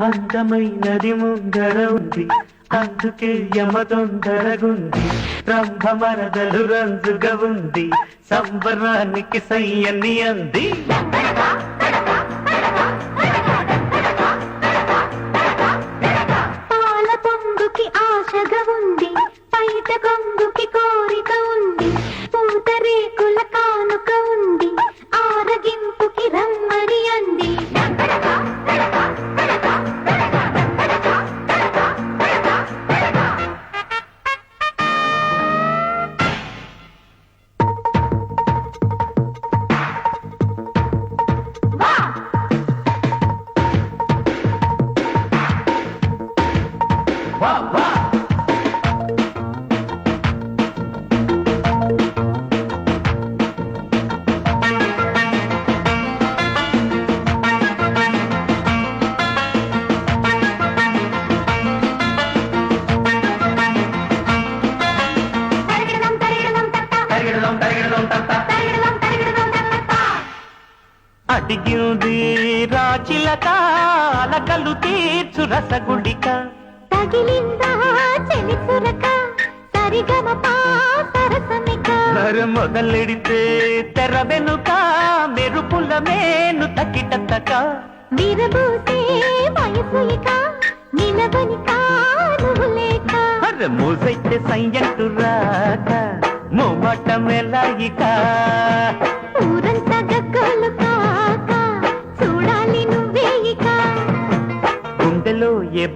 అందమైనది ముందర ఉంది. అందుకే యమ తొందరగుంది రంభ మరదలు రంజుగా ఉంది. సంబరానికి సయ్యని అంది. అడిగింది రాచిలక అలకలు తీర్చు రసగుడిక. తగిలిందా చెలి సురక సరిగమ పా సరసమిక. నర మొదలెడితే తెర వెనుక మెరుపుల మేను తకిటతక. విరబూసే వయసు ఇక నిలవని కానువు లేక. అర మూసైతే సయ్యంటు రాక మోమాట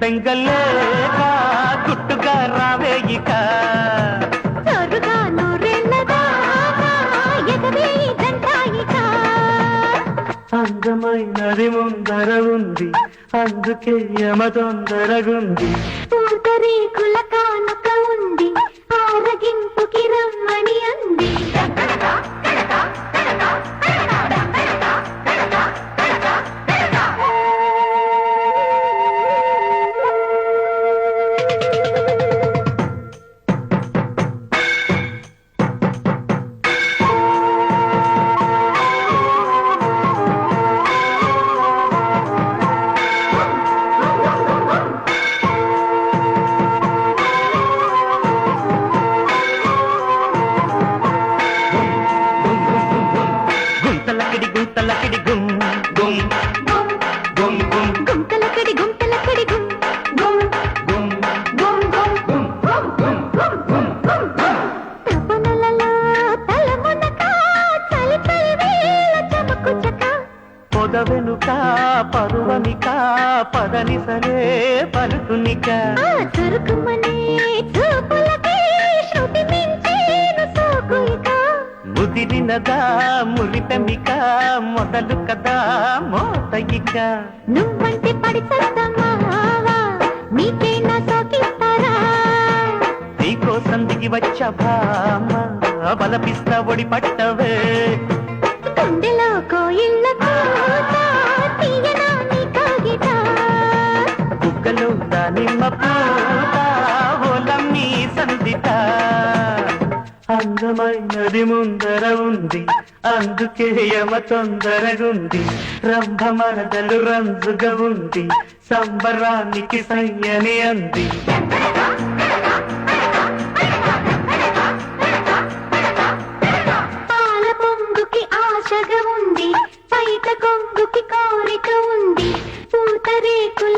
దొంగలేక గుట్టుగా రావేయిక అందమైనది ముందర ఉంది అందుకే యమ తొందరగుంది. పూర్తరేకుల కాను పొదవెనుక పరువనిక పదనిసలే పలుకునిక చురుకుమనే మురిసినదా మురిపెమిక మొదలు కదా మోతయిక. నువ్వంటే నీకోసం దిగి వచ్చా భామ బలపిస్తా ఒడి పట్టవే. కొండలో కోయిళ్ళ కుక్కలో దానిమ్మ పూత అందమైనది ముందర ఉంది. అందుకే యమ తొందరగుంది. రంభమరదలు రంజుగా ఉంది. సంబరానికి సయ్యని అంది. ఆశగా ఉంది. కోరిక ఉంది. పూత రేకుల